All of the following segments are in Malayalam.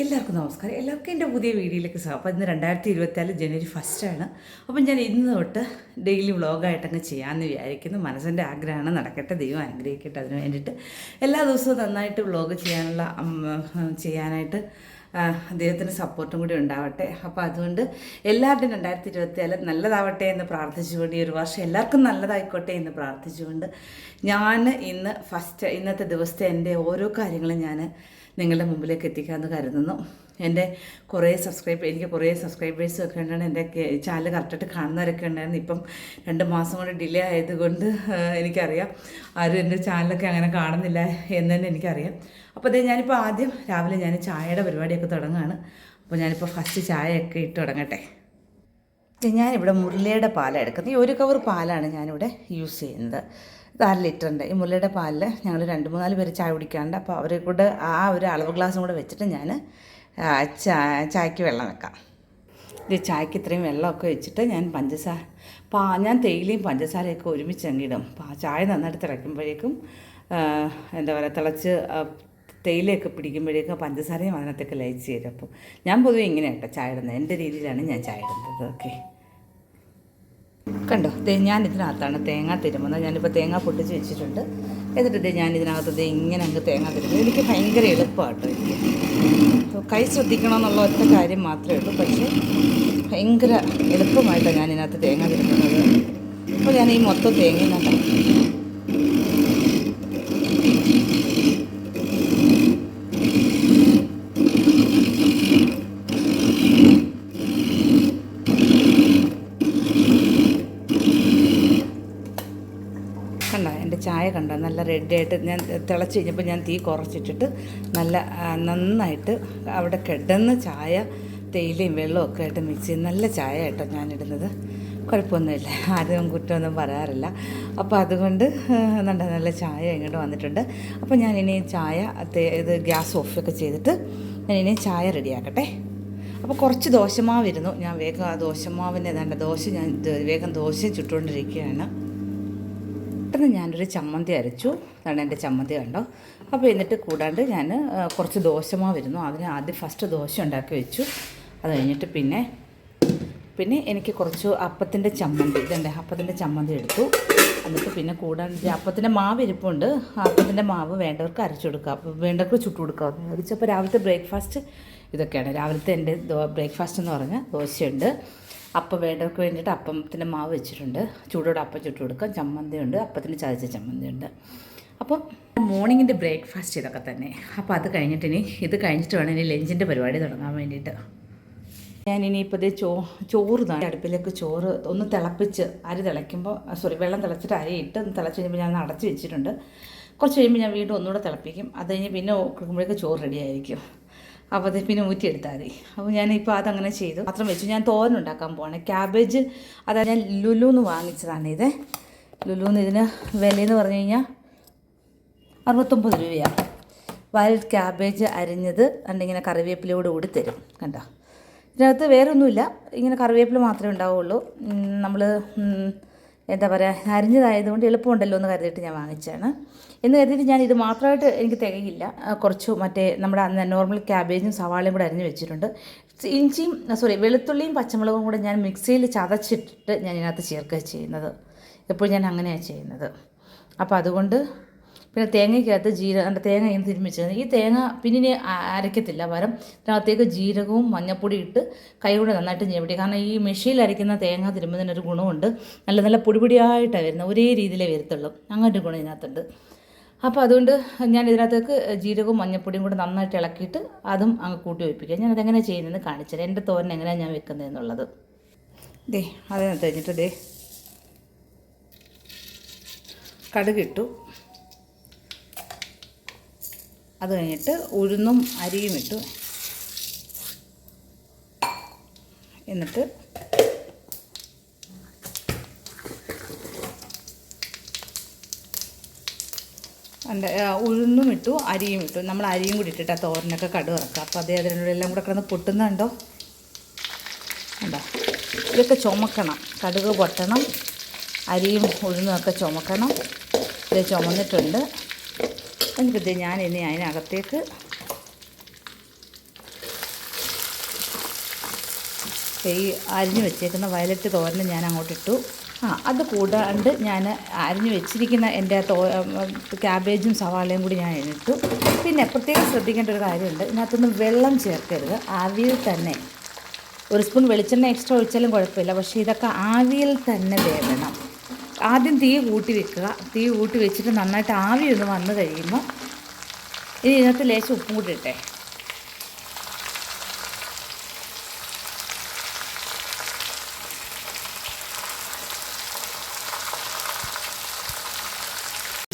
എല്ലാവർക്കും നമസ്കാരം. എല്ലാവർക്കും എന്റെ പുതിയ വീഡിയോയിലേക്ക് സ്വാഗതം അപ്പോൾ ഇന്ന് രണ്ടായിരത്തി ഇരുപത്തിനാല് ജനുവരി ഫസ്റ്റാണ് അപ്പം ഞാൻ ഇന്ന് തൊട്ട് ഡെയിലി വ്ളോഗായിട്ടങ്ങ് ചെയ്യാമെന്ന് വിചാരിക്കുന്നു. മനസ്സിന്റെ ആഗ്രഹമാണ്. നടക്കട്ടെ. ദൈവം അനുഗ്രഹിക്കട്ടെ അതിന് വേണ്ടിയിട്ട്. എല്ലാ ദിവസവും നന്നായിട്ട് വ്ളോഗ് ചെയ്യാനുള്ള ചെയ്യാനായിട്ട് ദൈവത്തിന്റെ സപ്പോർട്ടും കൂടി ഉണ്ടാവട്ടെ. അപ്പോൾ അതുകൊണ്ട് എല്ലാവരുടെയും രണ്ടായിരത്തി ഇരുപത്തിനാല് നല്ലതാവട്ടെ എന്ന് പ്രാർത്ഥിച്ചുകൊണ്ട് ഈ ഒരു വർഷം എല്ലാവർക്കും നല്ലതായിക്കോട്ടെ എന്ന് പ്രാർത്ഥിച്ചുകൊണ്ട് ഞാൻ ഇന്ന് ഫസ്റ്റ് ഇന്നത്തെ ദിവസത്തെ എന്റെ ഓരോ കാര്യങ്ങളും ഞാൻ നിങ്ങളുടെ മുമ്പിലേക്ക് എത്തിക്കാമെന്ന് കരുതുന്നു. എന്റെ കുറേ സബ്സ്ക്രൈബ് എനിക്ക് കുറേ സബ്സ്ക്രൈബേഴ്സും ഒക്കെ ഉണ്ടായിരുന്നു എന്റെ ചാനൽ കറക്റ്റായിട്ട് കാണുന്നവരൊക്കെ ഉണ്ടായിരുന്നു. ഇപ്പം രണ്ട് മാസം കൊണ്ട് ഡിലേ ആയതുകൊണ്ട് എനിക്കറിയാം. ആരും എന്റെ ചാനലൊക്കെ അങ്ങനെ കാണുന്നില്ല എന്ന് തന്നെ എനിക്കറിയാം. അപ്പോൾ അതേ ഞാനിപ്പോൾ ആദ്യം രാവിലെ ഞാൻ ചായയുടെ പരിപാടിയൊക്കെ തുടങ്ങുകയാണ്. അപ്പോൾ ഞാനിപ്പോൾ ഫസ്റ്റ് ചായയൊക്കെ ഇട്ട് തുടങ്ങട്ടെ. ഞാനിവിടെ മുരളിയുടെ പാലാണ് എടുക്കുന്നത്. ഈ ഒരു കവർ പാലാണ് ഞാനിവിടെ യൂസ് ചെയ്യുന്നത്. ഇത് അര ലിറ്ററിന്റെ. ഈ മുരളിയുടെ പാലിൽ ഞങ്ങൾ രണ്ട് മൂന്നാൽ പേര് ചായ കുടിക്കാറുണ്ട്. അപ്പോൾ അവരെ കൂടെ ആ ഒരു അളവ് ഗ്ലാസും കൂടെ വെച്ചിട്ട് ഞാൻ ചായക്ക് വെള്ളം വെക്കാം. ഇത് ചായക്ക് ഇത്രയും വെള്ളമൊക്കെ വെച്ചിട്ട് ഞാൻ പഞ്ചസാര പാ ഞാൻ തേയിലയും പഞ്ചസാരയൊക്കെ ഒരുമിച്ച് അങ്ങിടും ചായ നന്നായിട്ട് തിളയ്ക്കുമ്പോഴേക്കും എന്താ പറയുക തിളച്ച് തേയിലയൊക്കെ പിടിക്കുമ്പോഴേക്കും പഞ്ചസാരയും അതിനകത്തൊക്കെ ലയിച്ച് തരും. അപ്പോൾ ഞാൻ പൊതുവെ ഇങ്ങനെയാണ് കേട്ടോ ചായ ഇടുന്നത്. എന്റെ രീതിയിലാണ് ഞാൻ ചായ ഇടുന്നത്. ഓക്കെ. കണ്ടോ? ഞാൻ ഇതിനകത്താണ് തേങ്ങ തിരുമുന്നത്. ഞാനിപ്പോൾ തേങ്ങ പൊട്ടിച്ച് വെച്ചിട്ടുണ്ട്. എന്നിട്ട് ഞാൻ ഇതിനകത്ത് ഇങ്ങനെ അങ്ങ് തേങ്ങ തിരുമുന്നത്. എനിക്ക് ഭയങ്കര എളുപ്പമാണ് കേട്ടോ എനിക്ക് കൈ ശ്രദ്ധിക്കണമെന്നുള്ള ഒറ്റ കാര്യം മാത്രമേ ഉള്ളൂ. പക്ഷേ ഭയങ്കര എളുപ്പമായിട്ടാണ് ഞാൻ ഇതിനകത്ത് തേങ്ങ തിരുന്നത് അപ്പോൾ ഞാൻ ഈ മൊത്തം തേങ്ങ കണ്ടോ കണ്ട എന്റെ ചായ കണ്ട നല്ല റെഡിയായിട്ട് ഞാൻ തിളച്ച് കഴിഞ്ഞപ്പോൾ ഞാൻ തീ കുറച്ചിട്ടിട്ട് നല്ല നന്നായിട്ട് അവിടെ കിടന്ന് ചായ തേയിലയും വെള്ളവും ഒക്കെ ആയിട്ട് മിക്സ് ചെയ്ത് നല്ല ചായ കേട്ടോ ഞാനിടുന്നത്. കുഴപ്പമൊന്നുമില്ല. ആരും കുറ്റമൊന്നും പറയാറില്ല. അപ്പോൾ അതുകൊണ്ട് നല്ല നല്ല ചായ ഇങ്ങോട്ട് വന്നിട്ടുണ്ട്. അപ്പോൾ ഞാൻ ഇനി ചായ ഇത് ഗ്യാസ് ഓഫൊക്കെ ചെയ്തിട്ട് ഞാൻ ഇനി ചായ റെഡിയാക്കട്ടെ അപ്പോൾ കുറച്ച് ദോശമാവിരുന്നു. ഞാൻ വേഗം ആ ദോശമാവിന്റെ ഏതാണ്ട് ദോശ ഞാൻ വേഗം ദോശ ചുട്ടുകൊണ്ടിരിക്കുകയാണ്. പെട്ടെന്ന് ഞാനൊരു ചമ്മന്തി അരച്ചു. അതാണ് എന്റെ ചമ്മന്തി കണ്ടോ? അപ്പോൾ എന്നിട്ട് കൂടാണ്ട് ഞാൻ കുറച്ച് ദോശമാവിരുന്നു അതിന് ആദ്യം ഫസ്റ്റ് ദോശ ഉണ്ടാക്കി വെച്ചു. അത് കഴിഞ്ഞിട്ട് പിന്നെ പിന്നെ എനിക്ക് കുറച്ച് അപ്പത്തിന്റെ ചമ്മന്തി ഇതുണ്ട്. അപ്പത്തിന്റെ ചമ്മന്തി എടുത്തു. എന്നിട്ട് പിന്നെ കൂടാണ്ട് അപ്പത്തിന്റെ മാവ് ഇരിപ്പുണ്ട്. അപ്പത്തിന്റെ മാവ് വേണ്ടവർക്ക് അരച്ചു കൊടുക്കാം. വേണ്ടവർക്ക് ചുട്ടു കൊടുക്കാം. അരച്ചപ്പോൾ രാവിലത്തെ ബ്രേക്ക്ഫാസ്റ്റ് ഇതൊക്കെയാണ്. രാവിലത്തെ എന്റെ ബ്രേക്ക്ഫാസ്റ്റ് എന്ന് പറഞ്ഞാൽ ദോശയുണ്ട്. അപ്പം വേണ്ടവർക്ക് വേണ്ടിയിട്ട് അപ്പത്തിന്റെ മാവ് വെച്ചിട്ടുണ്ട്. ചൂടോടെ അപ്പം ചുട്ടു കൊടുക്കാം. ചമ്മന്തി ഉണ്ട് അപ്പത്തിന് ചതച്ച ചമ്മന്തി ഉണ്ട് അപ്പം മോർണിംഗിന്റെ ബ്രേക്ക്ഫാസ്റ്റ് ഇതൊക്കെ തന്നെ. അപ്പോൾ അത് കഴിഞ്ഞിട്ട് ഇനി ഇത് കഴിഞ്ഞിട്ട് വേണം ഇനി ലഞ്ചിന്റെ പരിപാടി തുടങ്ങാൻ വേണ്ടിയിട്ട്. ഞാൻ ഇനിയിപ്പോൾ ഇത് ചോ ചോറ് തന്നെ അടുപ്പിലേക്ക് ചോറ് ഒന്ന് തിളപ്പിച്ച് അരി തിളയ്ക്കുമ്പോൾ സോറി വെള്ളം തിളച്ചിട്ട് അരി ഇട്ട് ഒന്ന് തിളച്ച് കഴിയുമ്പോൾ ഞാൻ അടച്ച് വെച്ചിട്ടുണ്ട്. കുറച്ച് കഴിയുമ്പോൾ ഞാൻ വീണ്ടും ഒന്നുകൂടെ തിളപ്പിക്കും. അത് കഴിഞ്ഞ് പിന്നെ നോക്കുമ്പോഴേക്ക് ചോറ് റെഡി ആയിരിക്കും. അപ്പോൾ അത് പിന്നെ ഊറ്റിയെടുത്താൽ മതി അപ്പോൾ ഞാനിപ്പോൾ അതങ്ങനെ ചെയ്തു. മാത്രം വെച്ചു. ഞാൻ തോരൻ ഉണ്ടാക്കാൻ പോവാണ്. ക്യാബേജ് അതായത് ഞാൻ ലുലുന്ന് വാങ്ങിച്ചതാണ് ഇത്. ലുലുന്ന് ഇതിന് വിലയെന്ന് പറഞ്ഞു കഴിഞ്ഞാൽ അറുപത്തൊമ്പത് രൂപയാണ് വൈൽഡ് ക്യാബേജ് അരിഞ്ഞത് എന്നിങ്ങനെ കറിവേപ്പിലയോട് കൂടി തരും. കണ്ടോ? ഇതിനകത്ത് വേറൊന്നുമില്ല. ഇങ്ങനെ കറിവേപ്പില മാത്രമേ ഉണ്ടാവുള്ളൂ. നമ്മൾ എന്താ പറയുക അരിഞ്ഞതായതുകൊണ്ട് എളുപ്പമുണ്ടല്ലോ എന്ന് കരുതിയിട്ട് ഞാൻ വാങ്ങിച്ചാണ് എന്ന് കരുതിയിട്ട് ഞാൻ ഇത് മാത്രമായിട്ട് എനിക്ക് തികയില്ല. കുറച്ച് മറ്റേ നമ്മുടെ നോർമൽ ക്യാബേജും സവാളയും കൂടെ അരിഞ്ഞ് വെച്ചിട്ടുണ്ട്. ഇഞ്ചിയും സോറി വെളുത്തുള്ളിയും പച്ചമുളകും കൂടെ ഞാൻ മിക്സിയിൽ ചതച്ചിട്ടിട്ട് ഞാൻ ഇതിനകത്ത് ചേർക്കുക ചെയ്യുന്നത്. എപ്പോഴും ഞാൻ അങ്ങനെയാണ് ചെയ്യുന്നത്. അപ്പോൾ അതുകൊണ്ട് പിന്നെ തേങ്ങയ്ക്കകത്ത് ജീര എന്റെ തേങ്ങ ഇങ്ങനെ തിരുമിച്ചത് ഈ തേങ്ങ പിന്നെ അരയ്ക്കത്തില്ല പകരം ഇതിനകത്തേക്ക് ജീരകവും മഞ്ഞപ്പൊടി ഇട്ട് കൈകൊണ്ട് നന്നായിട്ട് ഞെവിടി. കാരണം ഈ മെഷീനിൽ അരയ്ക്കുന്ന തേങ്ങ തിരുമ്പതിനൊരു ഗുണമുണ്ട്. നല്ല നല്ല പൊടിപൊടിയായിട്ടാണ് വരുന്നത്. ഒരേ രീതിയിലേ വരത്തുള്ളൂ. അങ്ങനെ ഒരു ഗുണം ഇതിനകത്തുണ്ട്. അപ്പോൾ അതുകൊണ്ട് ഞാൻ ഇതിനകത്തേക്ക് ജീരകവും മഞ്ഞപ്പൊടിയും കൂടെ നന്നായിട്ട് ഇളക്കിയിട്ട് അതും അങ്ങ് കൂട്ടി വയ്പ്പിക്കുക ഞാൻ അതെങ്ങനെ ചെയ്യുന്നതെന്ന് കാണിച്ചുതരാം എന്റെ തോരൻ എങ്ങനെയാണ് ഞാൻ വെക്കുന്നത് എന്നുള്ളത്. ദേ അതിനകത്ത് കഴിഞ്ഞിട്ട് ദേ. കടുകിട്ടു അത് കഴിഞ്ഞിട്ട് ഉഴുന്നും അരിയും ഇട്ടു. എന്നിട്ട് എന്റെ ഉഴുന്നും ഇട്ടു അരിയും ഇട്ടു. നമ്മൾ അരിയും കൂടി ഇട്ടിട്ട് ആ തോരനൊക്കെ കടു ഇറക്കുക അപ്പോൾ അതേ അതിനോട് എല്ലാം കൂടെ കിടന്ന് പൊട്ടുന്നുണ്ടോ? ഉണ്ടോ ഇതൊക്കെ ചുമക്കണം. കടുക് പൊട്ടണം. അരിയും ഉഴുന്നും ഒക്കെ ചുമക്കണം. ഇത് ചുമന്നിട്ടുണ്ട്. എന്നിട്ട് ഞാൻ ഇനി അതിനകത്തേക്ക് ഈ അരിഞ്ഞു വെച്ചേക്കുന്ന വയലറ്റ് തോരൻ ഞാൻ അങ്ങോട്ടിട്ടു ആ അത് കൂടാണ്ട് ഞാൻ അരിഞ്ഞു വെച്ചിരിക്കുന്ന എന്റെ തോ ക്യാബേജും സവാളയും കൂടി ഞാൻ ഇട്ടു പിന്നെ പ്രത്യേകം ശ്രദ്ധിക്കേണ്ട ഒരു കാര്യമുണ്ട്. ഇതിനകത്തൊന്ന് വെള്ളം ചേർക്കരുത്. ആവിയിൽ തന്നെ ഒരു സ്പൂൺ വെളിച്ചെണ്ണ എക്സ്ട്രാ ഒഴിച്ചാലും കുഴപ്പമില്ല. പക്ഷേ ഇതൊക്കെ ആവിയിൽ തന്നെ വേണം ആദ്യം തീ കൂട്ടി വെക്കുക. തീ കൂട്ടി വെച്ചിട്ട് നന്നായിട്ട് ആവി ഒന്ന് വന്നു കഴിയുമ്പോൾ ഇനി ഇതിനകത്ത് ലേശം ഉപ്പും കൂടി ഇട്ടേ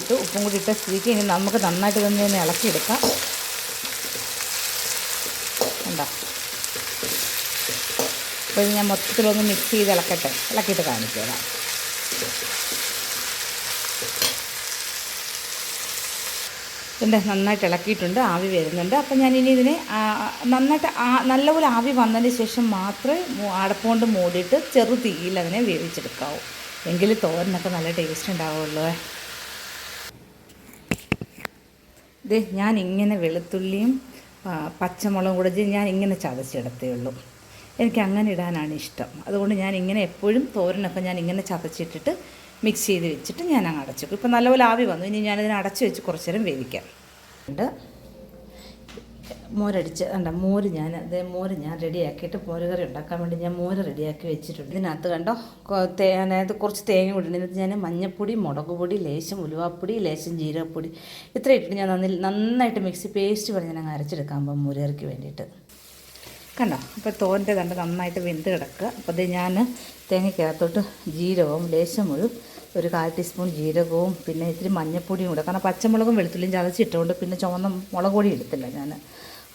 ഇട്ട് ഉപ്പും കൂടി ഇട്ട സ്ഥിതിക്ക് ഇനി നമുക്ക് നന്നായിട്ട് തന്നെ ഒന്ന് ഇളക്കിയെടുക്കാം. ഉണ്ടോ അപ്പോൾ ഇത് ഞാൻ മൊത്തത്തിലൊന്ന് മിക്സ് ചെയ്ത് ഇളക്കട്ടെ. ഇളക്കിയിട്ട് കാണിച്ചു തരാം ഇതിന്റെ നന്നായിട്ട് ഇളക്കിയിട്ടുണ്ട് ആവി വരുന്നുണ്ട്. അപ്പം ഇനി ഇതിനെ നന്നായിട്ട് നല്ലപോലെ ആവി വന്നതിന് ശേഷം മാത്രമേ അടപ്പുകൊണ്ട് മൂടിയിട്ട് ചെറു തീയിൽ അതിനെ വേവിച്ചെടുക്കാവൂ. എങ്കിൽ തോരനൊക്കെ നല്ല ടേസ്റ്റ് ഉണ്ടാവുള്ളൂ. ഇത് ഞാൻ ഇങ്ങനെ വെളുത്തുള്ളിയും പച്ചമുളകും കൂടെ ഞാൻ ഇങ്ങനെ ചതച്ചെടുത്തേ ഉള്ളൂ. എനിക്ക് അങ്ങനെ ഇടാനാണ് ഇഷ്ടം. അതുകൊണ്ട് ഞാൻ ഇങ്ങനെ എപ്പോഴും തോരനൊക്കെ ഞാൻ ഇങ്ങനെ ചതച്ചിട്ടിട്ട് മിക്സ് ചെയ്ത് വെച്ചിട്ട് ഞാൻ അങ്ങ് അടച്ചു ഇപ്പം നല്ലപോലെ ആവി വന്നു. ഇനി ഞാനിതിനെ അടച്ചു വെച്ച് കുറച്ച് നേരം വേവിക്കാം. ഉണ്ട് മോരടിച്ച് കണ്ട? മോര് ഞാൻ അതേ മോര് ഞാൻ റെഡിയാക്കിയിട്ട് മോര് കറി ഉണ്ടാക്കാൻ വേണ്ടി ഞാൻ മോര് റെഡിയാക്കി വെച്ചിട്ടുണ്ട്. ഇതിനകത്ത് കണ്ടോ? അതായത് കുറച്ച് തേങ്ങ കൂടി ഞാൻ മഞ്ഞപ്പൊടി മുളക് പൊടി ലേശം ഉലുവാപ്പൊടി ലേശം ജീരകപ്പൊടി ഇത്ര ഇട്ടിട്ട് ഞാൻ നന്നി നന്നായിട്ട് മിക്സി പേസ്റ്റ് പറഞ്ഞ് ഞാൻ അരച്ചെടുക്കാൻ പോകും മോര് കറിക്ക് വേണ്ടിയിട്ട്. കണ്ടോ? അപ്പോൾ തോരന്റെ കണ്ട് നന്നായിട്ട് വെന്ത് കിടക്കുക. അപ്പോൾ അത് ഞാൻ തേങ്ങയ്ക്കകത്തോട്ട് ജീരകവും ലേശം ഒരു ഒരു കാൽ ടീസ്പൂൺ ജീരകവും പിന്നെ ഇത്തിരി മഞ്ഞപ്പൊടിയും കൂടെ. കാരണം പച്ചമുളകും വെളുത്തുള്ളിയും ചതച്ചിട്ടുകൊണ്ട് പിന്നെ ചുവന്ന മുളക് പൊടി എടുത്തില്ല ഞാൻ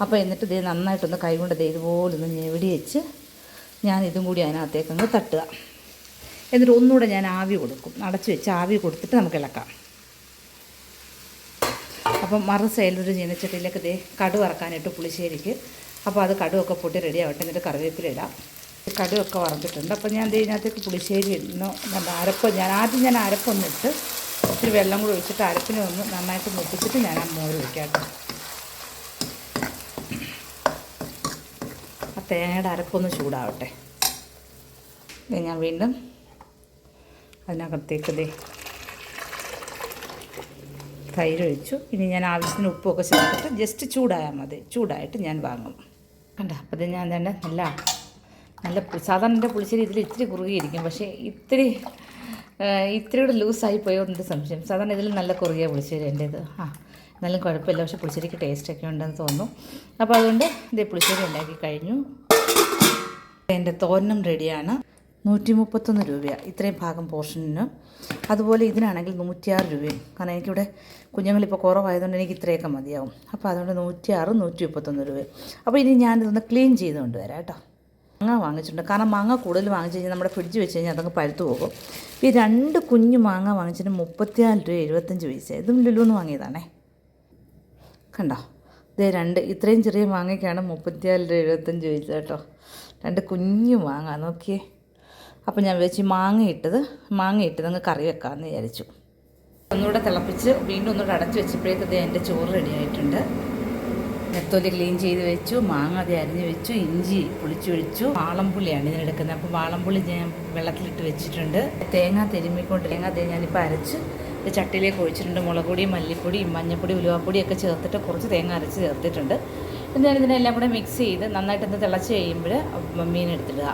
അപ്പോൾ എന്നിട്ട് ഇത് നന്നായിട്ടൊന്ന് കൈകൊണ്ട് ദേ ഇതുപോലെ ഒന്ന് ഞെവിടി വെച്ച് ഞാൻ ഇതും കൂടി അതിനകത്തേക്ക് അങ്ങ് തട്ടുക. എന്നിട്ട് ഒന്നുകൂടെ ഞാൻ ആവി കൊടുക്കും. അടച്ച് വെച്ച് ആവി കൊടുത്തിട്ട് നമുക്ക് ഇളക്കാം. അപ്പം മറു സൈഡിലൊരു ചീനച്ചട്ടിയിലേക്ക് ദേ കടുവറക്കാനായിട്ട് പുളിശ്ശേരിക്ക്. അപ്പോൾ അത് കടുവൊക്കെ പൊട്ടി റെഡി ആവട്ടെ. എന്നിട്ട് കറിവേപ്പില ഇടാം. കടുവൊക്കെ വറുത്തിട്ടുണ്ട് അപ്പോൾ ഞാൻ ഇതിനകത്തേക്ക് പുളിശ്ശേരി ഇടുന്നു. നല്ല അരപ്പ് ഞാൻ ആദ്യം ഞാൻ അരപ്പൊന്നിട്ട് ഇത്തിരി വെള്ളം കൂടി ഒഴിച്ചിട്ട് അരപ്പിനെ ഒന്ന് നന്നായിട്ട് മുട്ടിച്ചിട്ട് ഞാൻ ആ മോര് വയ്ക്കാം കേട്ടോ. ആ തേങ്ങയുടെ അരപ്പൊന്ന് ചൂടാവട്ടെ. ഞാൻ വീണ്ടും അതിനകത്തേക്ക് ദേ തൈര് ഒഴിച്ചു. ഇനി ഞാൻ ആവശ്യത്തിന് ഉപ്പൊക്കെ ചേർത്തിട്ട് ജസ്റ്റ് ചൂടായാൽ മതി. ചൂടായിട്ട് ഞാൻ വാങ്ങും. കണ്ട? അപ്പോൾ ഞാൻ തന്നെ നല്ല നല്ല സാധാരണ എന്റെ പുളിശ്ശേരി ഇതിൽ ഇത്തിരി കുറുകിയിരിക്കും. പക്ഷേ ഇത്തിരി ഇത്തിരി കൂടെ ലൂസായി പോയോ എന്നൊരു സംശയം. സാധാരണ ഇതിൽ നല്ല കുറുകിയ പുളിശ്ശേരി എന്റേത്. ആ എന്നാലും കുഴപ്പമില്ല. പക്ഷേ പുളിശ്ശേരിക്ക് ടേസ്റ്റൊക്കെ ഉണ്ടെന്ന് തോന്നുന്നു. അപ്പോൾ അതുകൊണ്ട് ഇതേ പുളിശ്ശേരി ഉണ്ടാക്കി കഴിഞ്ഞു. എന്റെ തോരനും റെഡിയാണ്. നൂറ്റി മുപ്പത്തൊന്ന് രൂപയാണ് ഇത്രയും ഭാഗം പോർഷനിന്. അതുപോലെ ഇതിനാണെങ്കിൽ നൂറ്റിയാറ് രൂപയും. കാരണം എനിക്കിവിടെ കുഞ്ഞുങ്ങളിപ്പോൾ കുറവായതുകൊണ്ട് എനിക്ക് ഇത്രയൊക്കെ മതിയാവും. അപ്പോൾ അതുകൊണ്ട് നൂറ്റിയാറ് നൂറ്റി മുപ്പത്തൊന്ന് രൂപയും. അപ്പോൾ ഇനി ഞാനിതൊന്ന് ക്ലീൻ ചെയ്ത് കൊണ്ടുവരാം കേട്ടോ. മാങ്ങ വാങ്ങിച്ചിട്ടുണ്ട്. കാരണം മാങ്ങ കൂടുതൽ വാങ്ങിച്ചു കഴിഞ്ഞാൽ നമ്മുടെ ഫ്രിഡ്ജ് വെച്ച് കഴിഞ്ഞാൽ അതങ്ങ് പഴുത്തു പോകും. ഈ രണ്ട് കുഞ്ഞു മാങ്ങ വാങ്ങിച്ചിട്ട് മുപ്പത്തിനാല് രൂപ എഴുപത്തഞ്ച് പൈസ. ഇതും ലുലുന്ന് വാങ്ങിയതാണേ. കണ്ടോ? ഇതേ രണ്ട് ഇത്രയും ചെറിയ മാങ്ങയ്ക്കാണ് മുപ്പത്തിനാല് രൂപ എഴുപത്തഞ്ച് പൈസ കേട്ടോ. രണ്ട് കുഞ്ഞു മാങ്ങ നോക്കിയേ. അപ്പോൾ ഞാൻ വിചാരിച്ചു മാങ്ങ ഇട്ടത് മാങ്ങ ഇട്ടത് അങ്ങ് കറി വെക്കാമെന്ന് വിചാരിച്ചു. ഒന്നുകൂടെ തിളപ്പിച്ച് വീണ്ടും ഒന്നുകൂടെ അടച്ച് വെച്ചപ്പോഴേക്കും ദേ എന്റെ ചോറ് റെഡി ആയിട്ടുണ്ട്. നെത്തോലി ക്ലീൻ ചെയ്ത് വെച്ചു മാങ്ങ അത് അരിഞ്ഞ് വെച്ചു ഇഞ്ചി പൊളിച്ചൊഴിച്ചു. വാളംപുളിയാണ് ഇതിനെടുക്കുന്നത്. അപ്പോൾ വാളംപുളി ഞാൻ വെള്ളത്തിലിട്ട് വെച്ചിട്ടുണ്ട്. തേങ്ങ തിരുമ്മിക്കൊണ്ട് തേങ്ങ ഞാനിപ്പോൾ അരച്ച് ചട്ടിയിലേക്ക് ഒഴിച്ചിട്ടുണ്ട്. മുളക് പൊടി മല്ലിപ്പൊടി മഞ്ഞപ്പൊടി ഉലുവാപ്പൊടിയൊക്കെ ചേർത്തിട്ട് കുറച്ച് തേങ്ങ അരച്ച് ചേർത്തിട്ടുണ്ട്. എന്നിട്ട് ഞാൻ ഇതിനെല്ലാം കൂടെ മിക്സ് ചെയ്ത് നന്നായിട്ടൊന്ന് തിളച്ച് കഴിയുമ്പോൾ മീൻ എടുത്തിടുക.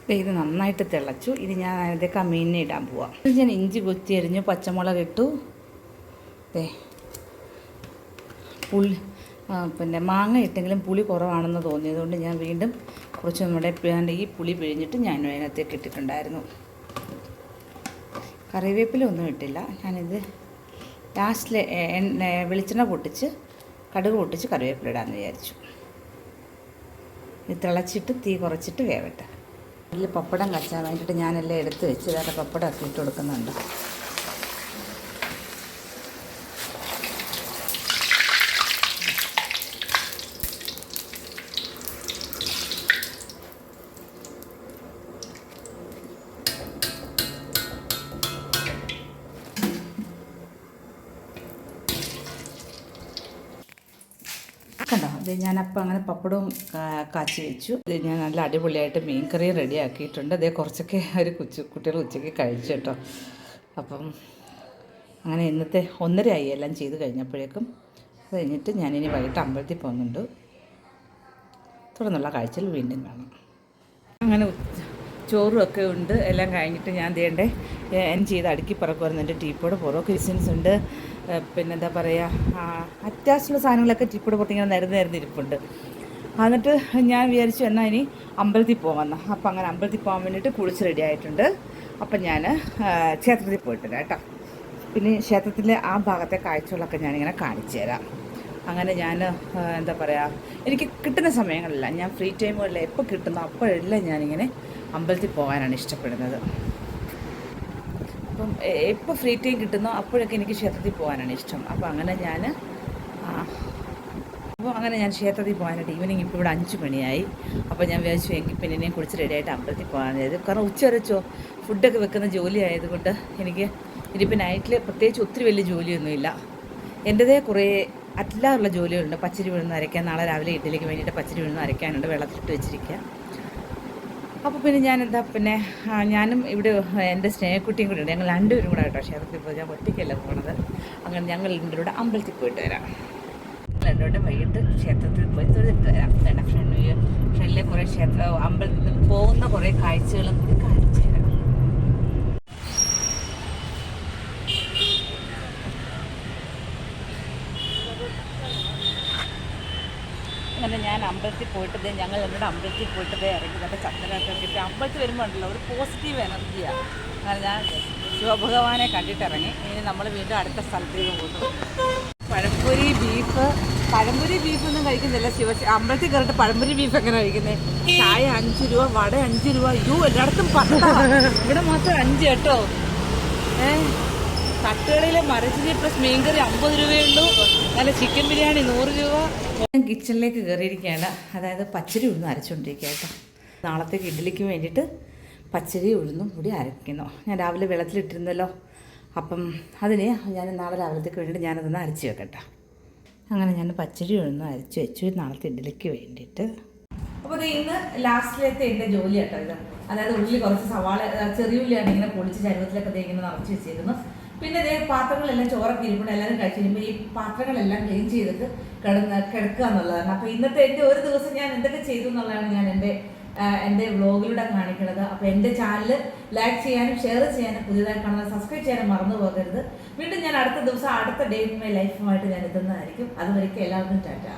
അപ്പോൾ ഇത് നന്നായിട്ട് തിളച്ചു. ഇത് ഞാൻ അതിലേക്ക് ആ മീനിനെ ഇടാൻ പോവാം. ഞാൻ ഇഞ്ചി കുത്തി അരിഞ്ഞു പച്ചമുളക് ഇട്ടു. അതെ പുളി ആ, പിന്നെ മാങ്ങ ഇട്ടെങ്കിലും പുളി കുറവാണെന്ന് തോന്നിയതുകൊണ്ട് ഞാൻ വീണ്ടും കുറച്ച് നമ്മുടെ ഈ പുളി പിഴിഞ്ഞിട്ട് ഞാൻ അതിനകത്തേക്ക് ഇട്ടിട്ടുണ്ടായിരുന്നു. കറിവേപ്പില ഒന്നും ഇട്ടില്ല. ഞാനിത് ലാസ്റ്റിൽ എണ്ണ വെളിച്ചെണ്ണ പൊട്ടിച്ച് കടുക് പൊട്ടിച്ച് കറിവേപ്പില ഇടാമെന്ന് വിചാരിച്ചു. ഇത് തിളച്ചിട്ട് തീ കുറച്ചിട്ട് വേവട്ടെ. ഇതിൽ പപ്പടം കച്ചാൻ വേണ്ടിയിട്ട് ഞാനെല്ലാം എടുത്ത് വെച്ച് വേറെ പപ്പടമൊക്കെ ഇട്ട് കൊടുക്കുന്നുണ്ട് കണ്ടോ അത് ഞാനപ്പോൾ അങ്ങനെ പപ്പടവും കാച്ചി വെച്ചു. ഞാൻ നല്ല അടിപൊളിയായിട്ട് മീൻ കറി റെഡി ആക്കിയിട്ടുണ്ട് അതേ കുറച്ചൊക്കെ ഒരു കൊച്ചു കുട്ടികൾ ഉച്ചയ്ക്ക് കഴിച്ചു കേട്ടോ. അപ്പം അങ്ങനെ ഇന്നത്തെ ഒന്നരയായി എല്ലാം ചെയ്ത് കഴിഞ്ഞപ്പോഴേക്കും. അത് കഴിഞ്ഞിട്ട് ഞാനിനി വൈകിട്ട് അമ്പലത്തിൽ പോകുന്നുണ്ട്. തുടർന്നുള്ള കാഴ്ചയിൽ വീണ്ടും കാണാം. അങ്ങനെ ചോറും ഒക്കെ ഉണ്ട്. എല്ലാം കഴിഞ്ഞിട്ട് ഞാൻ ദേണ്ടേ എൻ ചെയ്ത് അടുക്കി പറക്കുമായിരുന്നു എന്റെ ടീപ്പോടെ പുറം ക്രിസ്ത്യൻസ് ഉണ്ട്. പിന്നെന്താ പറയുക അത്യാവശ്യമുള്ള സാധനങ്ങളൊക്കെ ടീപ്പോടെ പുറത്ത് ഇങ്ങനെ നിരന്ന് ഇരിപ്പുണ്ട്. എന്നിട്ട് ഞാൻ വിചാരിച്ചു എന്നാൽ ഇനി അമ്പലത്തിൽ പോകാമെന്ന് അപ്പം അങ്ങനെ അമ്പലത്തിൽ പോകാൻ വേണ്ടിയിട്ട് കുളിച്ച് റെഡി ആയിട്ടുണ്ട്. അപ്പം ഞാൻ ക്ഷേത്രത്തിൽ പോയിട്ടില്ല കേട്ടോ. പിന്നെ ക്ഷേത്രത്തിലെ ആ ഭാഗത്തെ കാഴ്ചകളൊക്കെ ഞാനിങ്ങനെ കാണിച്ചു തരാം. അങ്ങനെ ഞാൻ എന്താ പറയുക എനിക്ക് കിട്ടുന്ന സമയങ്ങളില്ല. ഞാൻ ഫ്രീ ടൈമുകളിൽ എപ്പോൾ കിട്ടുന്നോ അപ്പോഴെല്ലാം ഞാനിങ്ങനെ അമ്പലത്തിൽ പോകാനാണ് ഇഷ്ടപ്പെടുന്നത്. അപ്പം എപ്പോൾ ഫ്രീ ടൈം കിട്ടുന്നോ അപ്പോഴൊക്കെ എനിക്ക് ക്ഷേത്രത്തിൽ പോകാനാണ് ഇഷ്ടം. അപ്പോൾ അങ്ങനെ ഞാൻ അപ്പോൾ അങ്ങനെ ഞാൻ ക്ഷേത്രത്തിൽ പോകാനായിട്ട് ഈവനിങ് ഇപ്പോൾ ഇവിടെ അഞ്ച് മണിയായി. അപ്പോൾ ഞാൻ വിചാരിച്ചു എങ്കിൽ പെണ്ണിനെയും കുളിച്ച് റെഡിയായിട്ട് അമ്പലത്തിൽ പോകാൻ ചെയ്തു കാരണം ഉച്ച വരച്ചോ ഫുഡൊക്കെ വെക്കുന്ന ജോലി ആയതുകൊണ്ട് എനിക്ക് ഇനിയിപ്പോൾ നൈറ്റിൽ പ്രത്യേകിച്ച് ഒത്തിരി വലിയ ജോലിയൊന്നുമില്ല എന്റെതേ കുറേ അല്ലാതുള്ള ജോലികളുണ്ട്. പച്ചരി വിഴുന്ന് അരയ്ക്കാൻ നാളെ രാവിലെ ഇഡ്ഡലിക്ക് വേണ്ടിയിട്ട് പച്ചരി വിഴുന്ന് അരയ്ക്കാനുണ്ട്. വെള്ളത്തിലിട്ട് വെച്ചിരിക്കുക. അപ്പോൾ പിന്നെ ഞാൻ എന്താ പിന്നെ ഞാനും ഇവിടെ എന്റെ സ്നേഹക്കുട്ടിയും കൂടെ ഉണ്ട് ഞങ്ങൾ രണ്ടുപേരും കൂടെ കേട്ടോ ക്ഷേത്രത്തിൽ പോയി ഞാൻ ഒറ്റയ്ക്കല്ല പോണത്. അങ്ങനെ ഞങ്ങൾ രണ്ടുപേരും കൂടെ അമ്പലത്തിൽ പോയിട്ട് വരാം. രണ്ടുപേരുടെ വൈകിട്ട് ക്ഷേത്രത്തിൽ പോയി തൊഴുതിട്ട് വരാം. വേണ്ട ഫ്രണ്ട് ഫ്രണ്ടിലെ കുറേ ക്ഷേത്ര അമ്പലത്തിൽ പോകുന്ന കുറേ കാഴ്ചകളും കൂടി കാണിച്ചു തരാം അങ്ങനെ ഞാൻ അമ്പലത്തിൽ പോയിട്ട് ഇതേ ഞങ്ങൾ എന്നോട് അമ്പലത്തിൽ പോയിട്ട് ഇതേ ഇറങ്ങി. നല്ല ചന്ദനമൊക്കെ കിട്ടി. അമ്പലത്തിൽ വരുമ്പോൾ ഉണ്ടല്ലോ ഒരു പോസിറ്റീവ് എനർജിയാണ് അങ്ങനെ ഞാൻ ശിവഭഗവാനെ കണ്ടിട്ടിറങ്ങി ഇനി നമ്മൾ വീണ്ടും അടുത്ത സ്ഥലത്തേക്ക് പോകുന്നു. പഴംപൊരി ബീഫ് പഴംപൊരി ബീഫൊന്നും കഴിക്കുന്നില്ല. ശിവ അമ്പലത്തിൽ കയറിയിട്ട് പഴംപൊരി ബീഫ് എങ്ങനെ കഴിക്കുന്നത് ചായ അഞ്ച് രൂപ വട അഞ്ച് രൂപ. യൂ എല്ലായിടത്തും പത്താ ഇവിടെ മാത്രം അഞ്ച് കേട്ടോ. ഏഹ് തട്ടുകളിലെ മരച്ചിരി പ്ലസ് മീൻകറി അമ്പത് രൂപയുള്ളൂ നല്ല ചിക്കൻ ബിരിയാണി നൂറ് രൂപ. ഞാൻ കിച്ചണിലേക്ക് കയറിയിരിക്കുകയാണ് അതായത് പച്ചരി ഉഴുന്ന് അരച്ചുകൊണ്ടിരിക്കുക കേട്ടോ. നാളത്തേക്ക് ഇഡ്ഡലിക്ക് വേണ്ടിയിട്ട് പച്ചരി ഉഴുന്നും കൂടി അരയ്ക്കുന്നു ഞാൻ രാവിലെ വെള്ളത്തിലിട്ടിരുന്നല്ലോ. അപ്പം അതിന് ഞാൻ നാളെ രാവിലത്തേക്ക് വേണ്ടിയിട്ട് ഞാനതൊന്ന് അരച്ച് വെക്കട്ടെ. അങ്ങനെ ഞാൻ പച്ചരി ഉഴുന്ന് അരച്ച് വെച്ചു. നാളത്തെ ഇഡ്ഡലിക്ക് വേണ്ടിയിട്ട്. അപ്പോൾ ഇത് ഇന്ന് ലാസ്റ്റിലത്തെ എന്റെ ജോലി കേട്ടോ ഇത്. അതായത് ഉള്ളിൽ കുറച്ച് സവാള ചെറിയ ഉള്ളിയാണ് ഇങ്ങനെ പൊളിച്ച് ചരുവത്തിലൊക്കെ ദേ ഇങ്ങനെ നിറച്ച് വെച്ചേക്കുന്നു പിന്നെ ഇതേ പാത്രങ്ങളെല്ലാം ചോറൊക്കെ ഇരിക്കുമ്പോൾ എല്ലാവരും കഴിച്ചിരുമ്പോൾ ഈ പാത്രങ്ങളെല്ലാം ക്ലീൻ ചെയ്തിട്ട് കിടന്ന് കിടക്കുക എന്നുള്ളതാണ്. അപ്പോൾ ഇന്നത്തെ എന്റെ ഒരു ദിവസം ഞാൻ എന്തൊക്കെ ചെയ്തു എന്നുള്ളതാണ് ഞാൻ എന്റെ എന്റെ വ്ളോഗിലൂടെ കാണിക്കുന്നത് അപ്പോൾ എന്റെ ചാനൽ ലൈക്ക് ചെയ്യാനും ഷെയർ ചെയ്യാനും പുതിയതായി കാണുന്നത് സബ്സ്ക്രൈബ് ചെയ്യാനും മറന്നു പോകരുത്. വീണ്ടും ഞാൻ അടുത്ത ദിവസം അടുത്ത ഡേ മൈ ലൈഫുമായിട്ട് ഞാൻ എത്തുന്നതായിരിക്കും. അതുവരേക്കും എല്ലാവർക്കും ടാറ്റ.